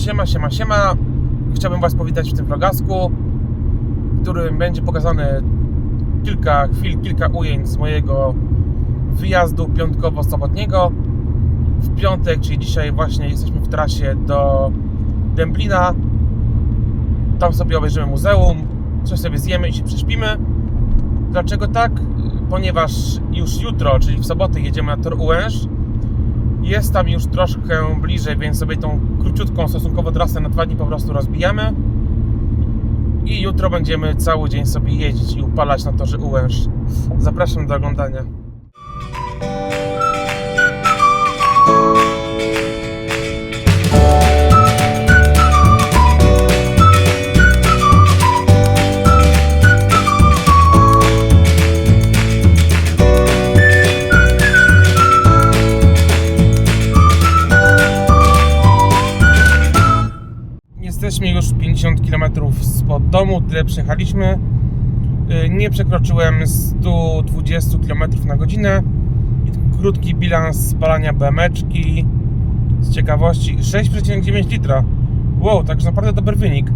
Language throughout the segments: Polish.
Siema, siema, siema. Chciałbym Was powitać w tym vlogasku, w którym będzie pokazane kilka chwil, kilka ujęć z mojego wyjazdu piątkowo-sobotniego. W piątek, czyli dzisiaj właśnie jesteśmy w trasie do Dęblina. Tam sobie obejrzymy muzeum, coś sobie zjemy i się prześpimy. Dlaczego tak? Ponieważ już jutro, czyli w sobotę jedziemy na Tor Ułęż. Jest tam już troszkę bliżej, więc sobie tą króciutką stosunkowo trasę na dwa dni po prostu rozbijamy. I jutro będziemy cały dzień sobie jeździć i upalać na torze Ułęż. Zapraszam do oglądania. Tyle przejechaliśmy. Y, Nie przekroczyłem 120 km na godzinę. Krótki bilans spalania BMeczki. Z ciekawości 6,9 litra. Wow, także naprawdę dobry wynik.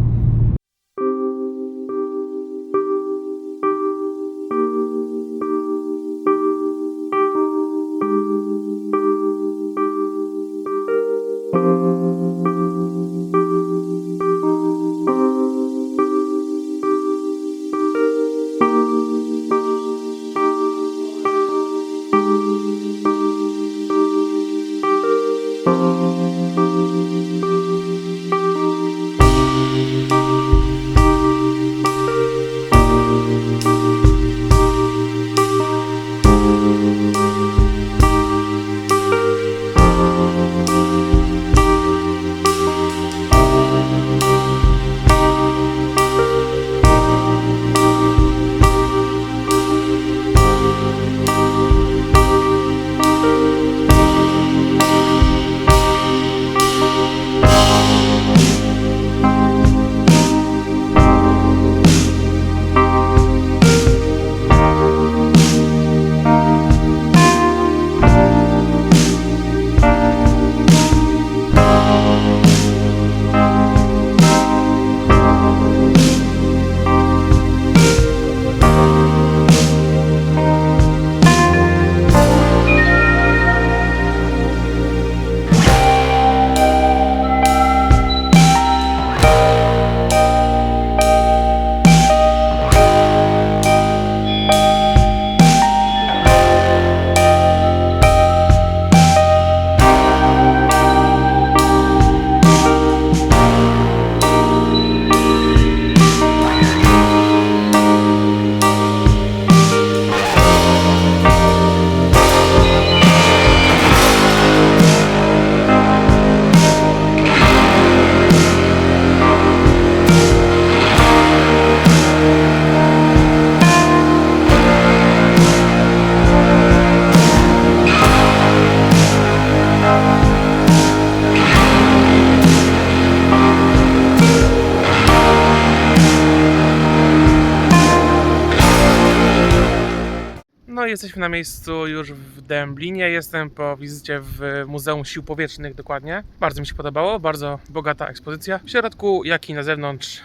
Na miejscu już w Dęblinie. Jestem po wizycie w Muzeum Sił Powietrznych dokładnie. Bardzo mi się podobało, bardzo bogata ekspozycja. W środku, jak i na zewnątrz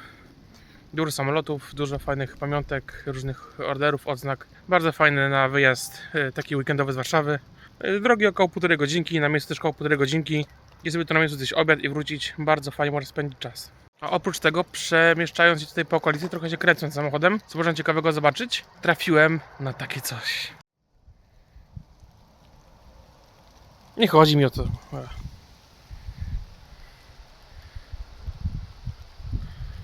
dużo samolotów, dużo fajnych pamiątek, różnych orderów, odznak. Bardzo fajny na wyjazd e, taki weekendowy z Warszawy. E, Drogi około półtorej godzinki, na miejscu też około półtorej godzinki. I sobie tu na miejscu zjeść obiad i wrócić. Bardzo fajnie można spędzić czas. A oprócz tego, przemieszczając się tutaj po okolicy, trochę się kręcąc samochodem, co można ciekawego zobaczyć, trafiłem na takie coś. Nie chodzi mi o to.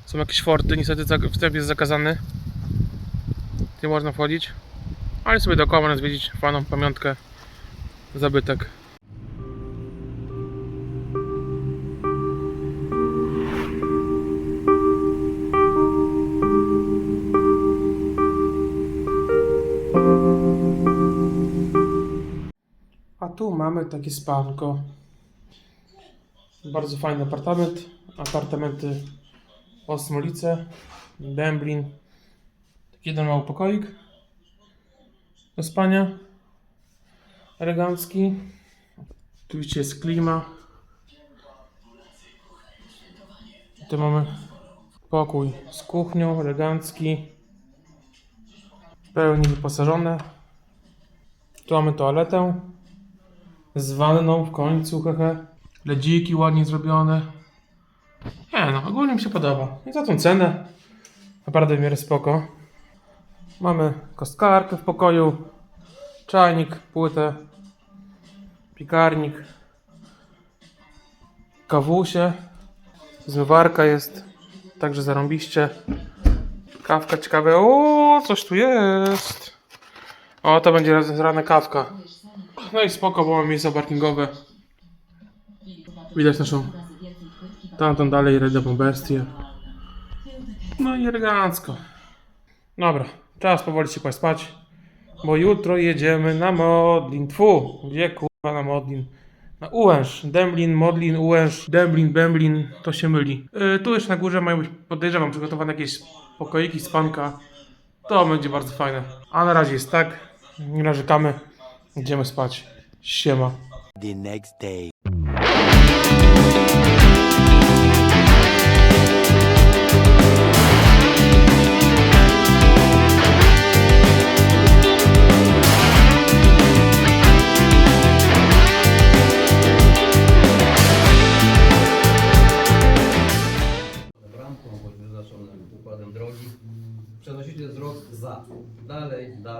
Są jakieś forty, niestety wstęp jest zakazany. Nie można wchodzić. Ale sobie dookoła można zwiedzić fajną pamiątkę, zabytek. Tu mamy takie spanko. Bardzo fajny apartament. Apartamenty Osmolice, Dęblin. Jeden mały pokoik do spania. Elegancki. Oczywiście jest klima. Tu mamy pokój z kuchnią, elegancki. W pełni wyposażone. Tu mamy toaletę z wanną w końcu, hehe. Ledziki ładnie zrobione. Nie no, ogólnie mi się podoba. I za tą cenę naprawdę w miarę spoko. Mamy kostkarkę w pokoju, czajnik, płytę, piekarnik, kawusie, zmywarka jest, także zarąbiście. Kawka ciekawe, o coś tu jest. O, to będzie rana kawka. No i spoko, bo mamy miejsca parkingowe. Widać naszą tamtą dalej redową bestię. No i elegancko. Dobra, czas powoli się kłaść spać, bo jutro jedziemy na Modlin. Tfu, gdzie kurwa na Modlin? Na Ułęż. Demlin, Modlin, Ułęż, Demlin, Bemlin, to się myli. Yy, tu jeszcze na górze mają być, podejrzewam, przygotowane jakieś pokoiki, spanka. To będzie bardzo fajne. A na razie jest tak, nie narzekamy, idziemy spać. Siema. the next day.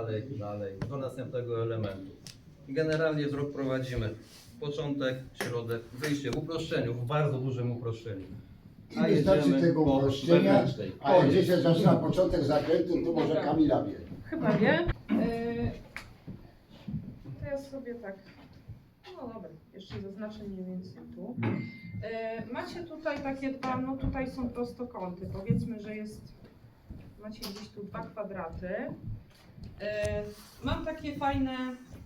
Dalej, dalej, dalej, do następnego elementu. I generalnie wzrok prowadzimy początek, środek, wyjście w uproszczeniu, w bardzo dużym uproszczeniu. A I wystarczy jedziemy tego po uproszczenia, wewnętrznej. a jak gdzieś się zaczyna początek zakrętu, to może Kamila wie. Chyba wie. Yy, to ja sobie tak. No dobra, jeszcze zaznaczę mniej więcej tu. Yy, macie tutaj takie dwa, no tutaj są prostokąty. Powiedzmy, że jest. Macie gdzieś tu dwa kwadraty. Yy, mam takie fajne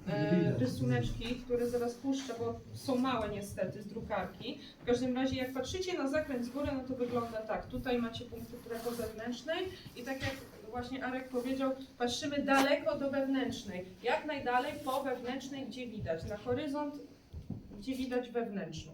yy, rysuneczki, które zaraz puszczę, bo są małe niestety z drukarki. W każdym razie, jak patrzycie na zakręt z góry, no to wygląda tak. Tutaj macie punkty po zewnętrznej i tak jak właśnie Arek powiedział, patrzymy daleko do wewnętrznej. Jak najdalej po wewnętrznej, gdzie widać. Na horyzont, gdzie widać wewnętrzną.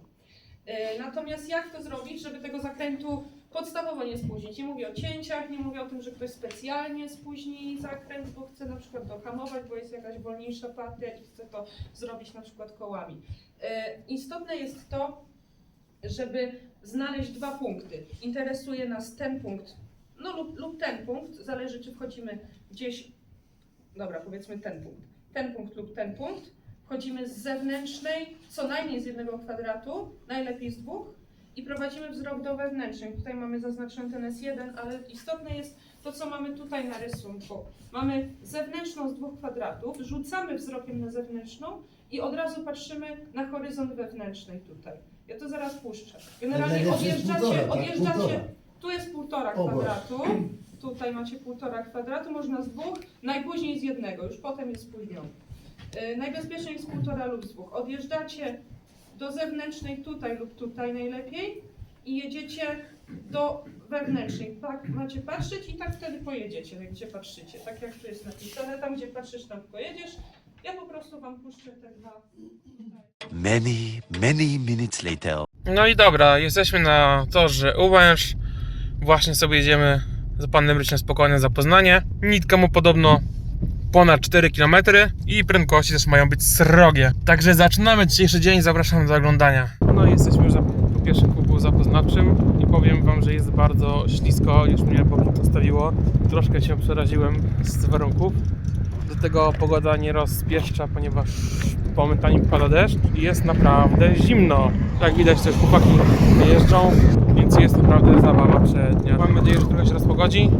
E, Natomiast jak to zrobić, żeby tego zakrętu podstawowo nie spóźnić? Nie mówię o cięciach, nie mówię o tym, że ktoś specjalnie spóźni zakręt, bo chce na przykład dohamować, bo jest jakaś wolniejsza partia i chce to zrobić na przykład kołami. E, Istotne jest to, żeby znaleźć dwa punkty. Interesuje nas ten punkt, no lub, lub ten punkt, zależy czy wchodzimy gdzieś, dobra powiedzmy ten punkt, ten punkt lub ten punkt, wchodzimy z zewnętrznej, co najmniej z jednego kwadratu, najlepiej z dwóch i prowadzimy wzrok do wewnętrznej. Tutaj mamy zaznaczony ten S1, ale istotne jest to, co mamy tutaj na rysunku. Mamy zewnętrzną z dwóch kwadratów, rzucamy wzrokiem na zewnętrzną i od razu patrzymy na horyzont wewnętrznej tutaj. Ja to zaraz puszczę. Generalnie odjeżdżacie, tak? odjeżdżacie, tu jest półtora kwadratu, tutaj macie półtora kwadratu, można z dwóch, najpóźniej z jednego, już potem jest spóźniony. Yy, najbezpieczniej jest półtora lub z dwóch. Odjeżdżacie do zewnętrznej tutaj lub tutaj najlepiej i jedziecie do wewnętrznej. Tak macie patrzeć i tak wtedy pojedziecie, jak gdzie patrzycie. Tak jak tu jest napisane, tam gdzie patrzysz, tam pojedziesz. Ja po prostu wam puszczę te dwa. Many, many minutes later. No i dobra, jesteśmy na torze Uwęż. Właśnie sobie jedziemy z panem Ryczem spokojnie za Poznanie. Nitka mu podobno ponad 4 km i prędkości też mają być srogie. Także zaczynamy dzisiejszy dzień, zapraszam do oglądania. No i jesteśmy już po pierwszym kółku zapoznawczym i powiem wam, że jest bardzo ślisko, już mnie bokiem postawiło. Troszkę się przeraziłem z warunków. Do tego pogoda nie rozpieszcza, ponieważ momentami pada deszcz i jest naprawdę zimno. Jak widać też chłopaki jeżdżą, więc jest naprawdę zabawa przednia. Mam nadzieję, że trochę się rozpogodzi.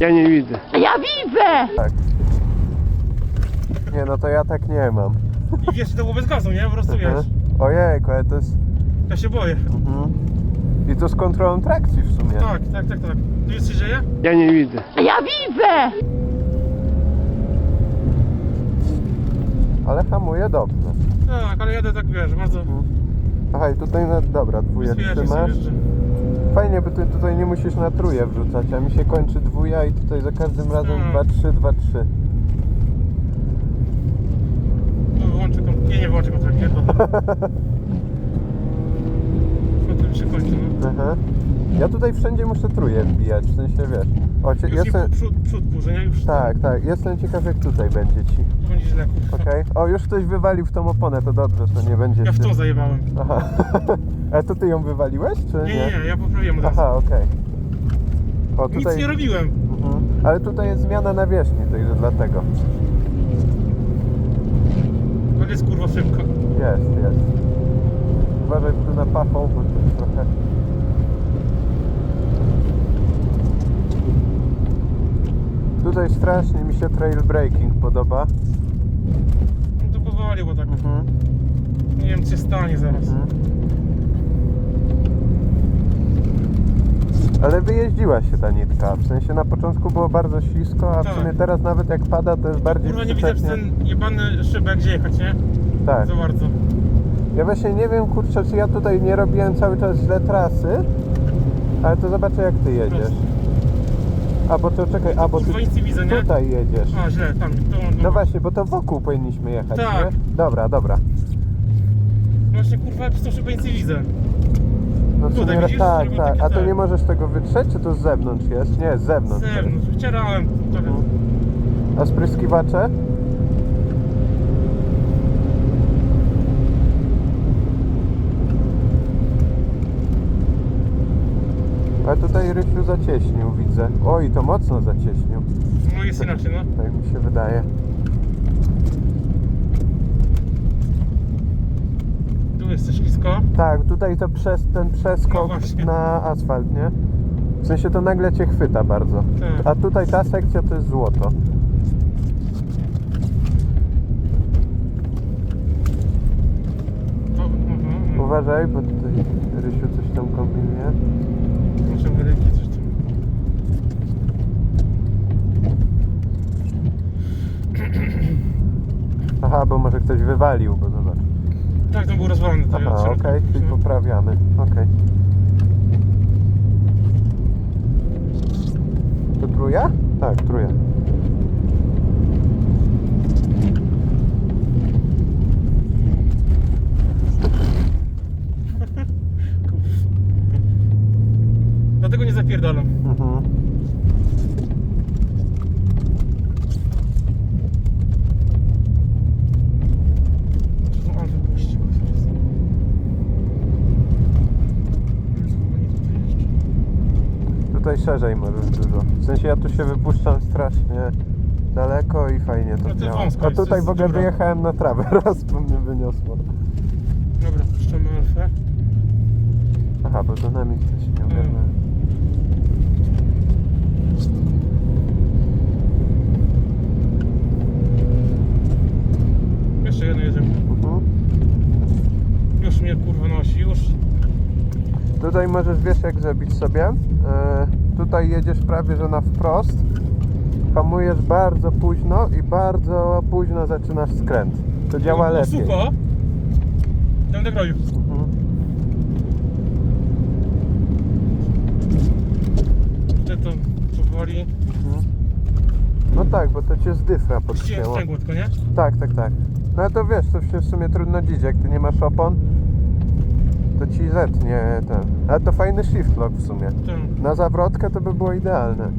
Ja nie widzę. Ja widzę! Tak. Nie, no to ja tak nie mam. I wiesz, że to było bez gazu, nie? Po prostu wiesz. Mhm. Ojejku, ale to jest... Ja się boję. Mhm. I to z kontrolą trakcji w sumie. Tak, tak, tak, tak. Tu jest się dzieje? Ja nie widzę. Ja widzę! Ale hamuje dobrze. Tak, ale jadę tak, wiesz, bardzo... Aha, i tutaj na... Dobra, dwójeczkę Bezpiecznie sobie masz. Fajnie, bo ty tutaj nie musisz na tróję wrzucać, a mi się kończy dwuja i tutaj za każdym razem Hmm. 2-3, 2-3. Tu wyłączę kom... Nie, nie wyłączę kontraktu, nie to. Potem się kończy, no. Aha. Ja tutaj wszędzie muszę tróję wbijać, w sensie wiesz. O, cie, Już jestem... nie przód, przód burzy, nie? Już Tak, tak, jestem ciekaw jak tutaj będzie ci. to będzie źle. Okej. O, już ktoś wywalił w tą oponę, to dobrze, to nie będzie. Ja w ty- tą zajebałem. Aha. A to ty ją wywaliłeś, czy nie? Nie, nie, nie, ja poprawiłem od razu. Aha, okej. O, Nic nie robiłem. Mhm. Ale tutaj jest zmiana nawierzchni, także dlatego. To jest kurwa szybko. Jest, jest. Uważaj tu na pachą, bo tu trochę... Tutaj strasznie mi się trail breaking podoba. No to powoli, bo tak Mhm. nie wiem się stanie zaraz. Mhm. Ale wyjeździła się ta nitka. W sensie na początku było bardzo ślisko, a w Tak. sumie teraz nawet jak pada, to jest bardziej Kurwa nie widzę przez przyczepnie. ten jebany szybek gdzie jechać, nie? Tak. Za bardzo. Ja właśnie nie wiem, kurczę, czy ja tutaj nie robiłem cały czas źle trasy, ale to zobaczę jak ty jedziesz. A bo to czekaj, a bo ty Kurwa nic nie widzę, nie? tutaj jedziesz. A źle, tam. To, No właśnie, bo to wokół powinniśmy jechać, Tak. nie? Dobra, dobra. Właśnie kurwa przez tą szybę nic nie widzę. No w Tutaj sumie- widzisz? tak, Zrobił tak. taki A to ten. nie możesz tego wytrzeć, czy to z zewnątrz jest? Nie, z Z zewnątrz. zewnątrz. Wcierałem trochę. A spryskiwacze? A tutaj Rysiu zacieśnił, widzę. Oj, to mocno zacieśnił. No jest inaczej, no. Tak mi się wydaje. Jest ślisko. Tak, tutaj to przez ten No przeskok właśnie. na asfalt, nie? W sensie to nagle cię chwyta bardzo. Tak. A tutaj ta sekcja to jest złoto. To, aha, Uważaj, bo tutaj Rysiu coś tam kombinuje. Muszę wylecieć coś tam. Aha, bo może ktoś wywalił, bo zobacz. Tak, to był rozwalony. Aha, okej, trzeba- czyli poprawiamy. Okej. To trójka? Tak, trójka. Dlatego nie zapierdalam. Mhm. No, ale wypuścił go zaraz. Chyba nie tutaj jeszcze. Tutaj szerzej możesz dużo. W sensie ja tu się wypuszczam strasznie daleko i fajnie to No to działa. wąsko A jest, tutaj jest w ogóle dziura. wyjechałem na trawę, raz bo mnie wyniosło. Dobra, puszczamy alfę. Aha, bo za nami ktoś nie ogarnął. Jeszcze jedno jedziemy. Mhm. Już mnie kurwa nosi, już. Tutaj możesz, wiesz jak zrobić sobie. E, tutaj jedziesz prawie, że na wprost. Hamujesz bardzo późno i bardzo późno zaczynasz skręt. To działa O, lepiej. Suko! Będę kroił. Mhm. To powoli. Mhm. No tak, bo to cię z dyfra podcięło. tylko, nie? Tak, tak, tak. No to wiesz, to się w sumie trudno dziś, jak ty nie masz opon, to ci zetnie ten. Ale to fajny shift lock w sumie. Ten. Na zawrotkę to by było idealne.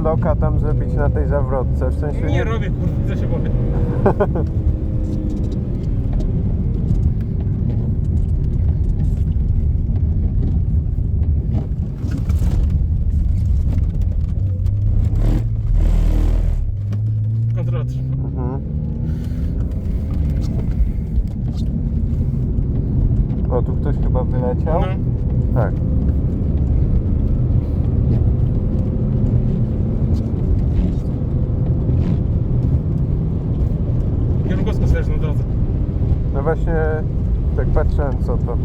feedlocka tam zrobić na tej zawrotce. W sensie Nie robię, kurde, co się boję. Kontrola. Mhm. O, tu ktoś chyba wyleciał? No. Tak. No właśnie, tak patrzyłem co to.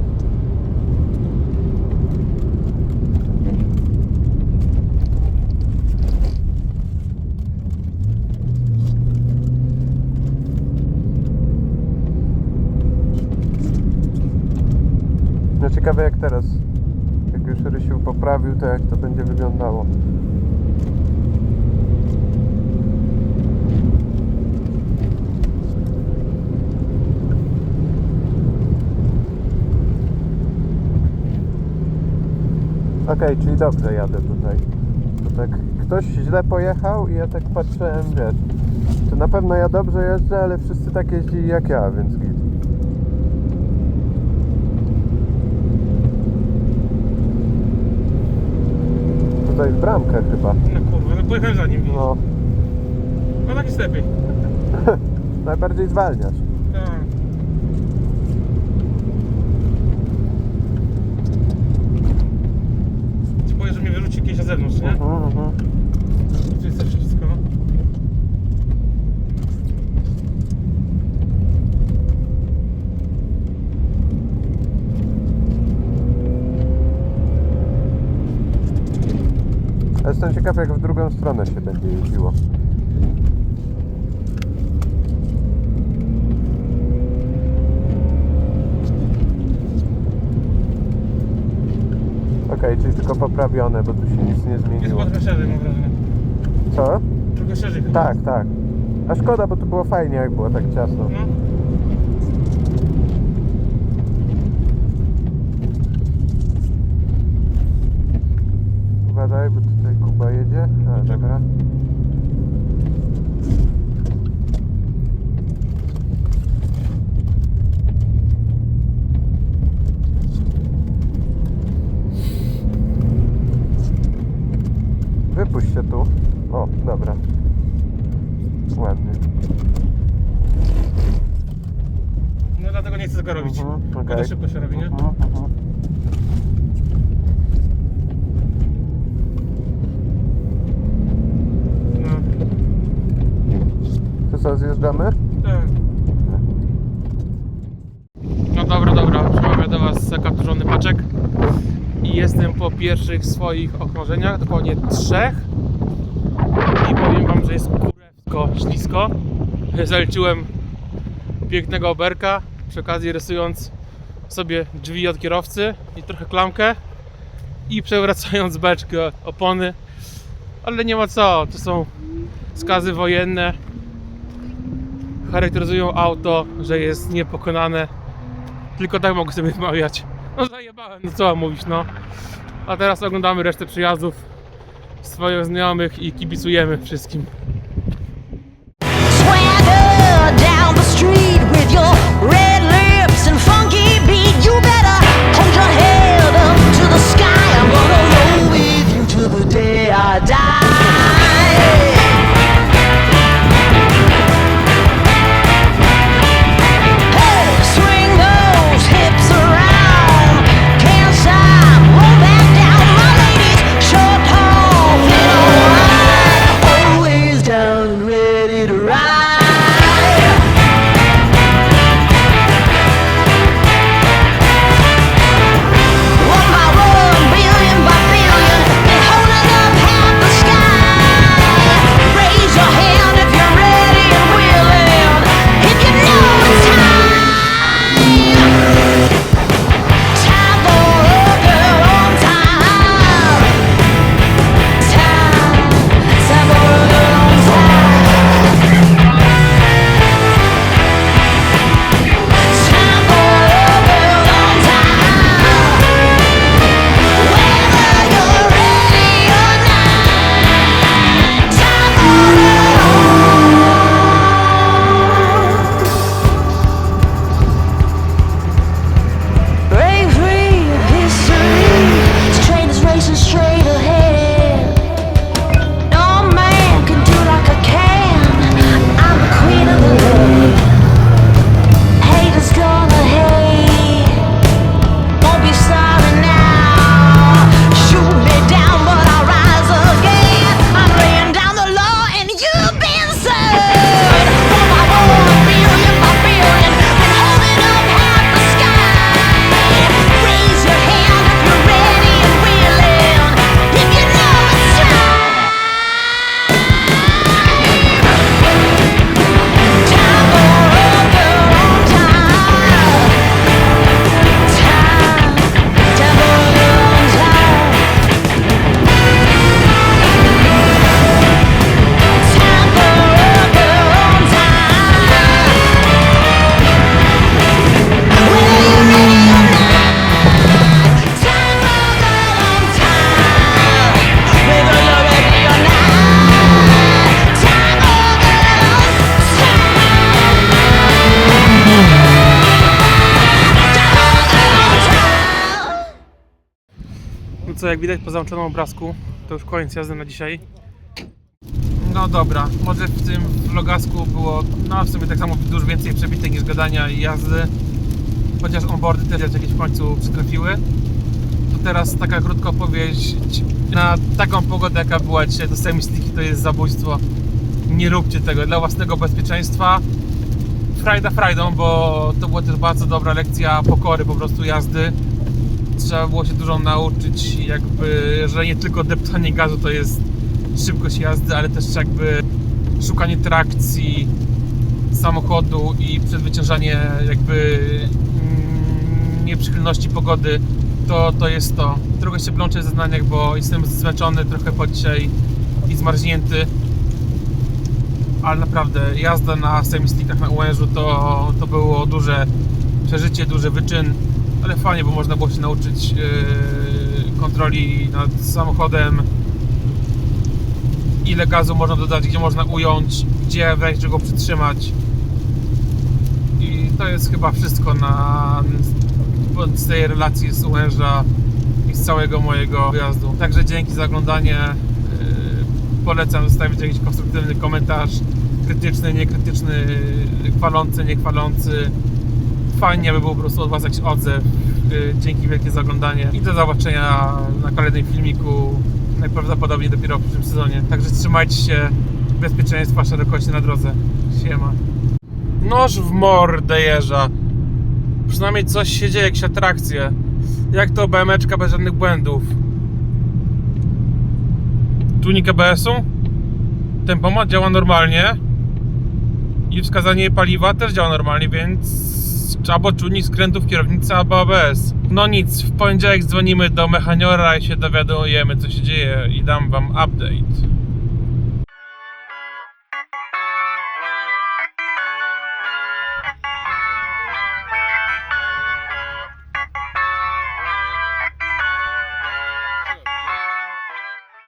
No ciekawe jak teraz, jak już Rysiu poprawił, to jak to będzie wyglądało. Okej, czyli dobrze jadę tutaj. To tak ktoś źle pojechał i ja tak patrzyłem, wiesz. To na pewno ja dobrze jeżdżę, ale wszyscy tak jeździli jak ja, więc git. Tutaj jest bramka chyba. No kurwa, no pojechałem za nim. No, No tak jest lepiej. najbardziej zwalniasz. Tak. Ci boję, że mnie na zewnątrz, nie? Mhm, mhm. Tu jest też wszystko. Ja Jestem ciekaw jak w drugą stronę się będzie jeździło. Czyli tylko poprawione, bo tu się nic nie Jest zmieniło. chyba trochę szerzej, mam wrażenie. Co? Trochę szerzej chyba. Tak, tak. A szkoda, bo to było fajnie, jak było tak ciasno. No. Uważaj, bo tutaj Kuba jedzie. A, dobra. Wypuść się tu. O, dobra. Ładnie. No tego robić. Mhm, to szybko się robi, nie? Mhm, mhm. No. To co, zjeżdżamy? Tak. No dobra, dobra, przemawiam do Was zakapturzony paczek i jestem po pierwszych swoich okrążeniach, dokładnie trzech i powiem Wam, że jest kurewsko ślisko. Zaliczyłem pięknego oberka, przy okazji rysując sobie drzwi od kierowcy i trochę klamkę i przewracając beczkę opony, ale nie ma co, to są skazy wojenne, charakteryzują auto, że jest niepokonane. Tylko tak mogę sobie wmawiać. No zajebałem, no co mam mówić, no. A teraz oglądamy resztę przyjazdów swoich znajomych i kibicujemy wszystkim. Swagger down the street with your the sky. I'm gonna roll with you till the day I die. Jak widać po załączonym obrazku, to już koniec jazdy na dzisiaj. No dobra, może w tym vlogasku było, no w sumie tak samo dużo więcej przebitek niż gadania i jazdy. Chociaż onboardy też jakieś w końcu przytrafiły. To teraz taka krótka opowieść. Na taką pogodę jaka była dzisiaj, to semi sticky to jest zabójstwo. Nie róbcie tego dla własnego bezpieczeństwa. Frajda frajdą, bo to była też bardzo dobra lekcja pokory po prostu jazdy. Trzeba było się dużo nauczyć, jakby, że nie tylko deptanie gazu to jest szybkość jazdy, ale też jakby szukanie trakcji samochodu i przezwyciężanie jakby mm, nieprzychylności pogody to, to jest to. Trochę się plączę w zeznaniach, bo jestem zmęczony trochę po dzisiaj i zmarznięty ale naprawdę jazda na semi-stickach na Ułężu to, to było duże przeżycie, duży wyczyn, ale fajnie, bo można było się nauczyć yy, kontroli nad samochodem, ile gazu można dodać, gdzie można ująć, gdzie wejść, żeby go przytrzymać. I to jest chyba wszystko na, z tej relacji z Ułęża i z całego mojego wyjazdu. Także dzięki za oglądanie. Yy, Polecam zostawić jakiś konstruktywny komentarz, krytyczny, niekrytyczny, chwalący, niechwalący. Fajnie, aby był po prostu od Was jakiś odzew. Yy, Dzięki wielkie za oglądanie i do zobaczenia na kolejnym filmiku, najprawdopodobniej dopiero w przyszłym sezonie. Także trzymajcie się, bezpieczeństwa, szerokości na drodze. Siema. Noż w mordę jeża. Przynajmniej coś się dzieje, jakieś atrakcje. Jak to BMeczka bez żadnych błędów. Tunik ABS-u. Tempomat działa normalnie. I wskazanie paliwa też działa normalnie, więc albo czujnik skrętów kierownica, albo ABS. No nic, w poniedziałek dzwonimy do mechaniora i się dowiadujemy co się dzieje i dam wam update.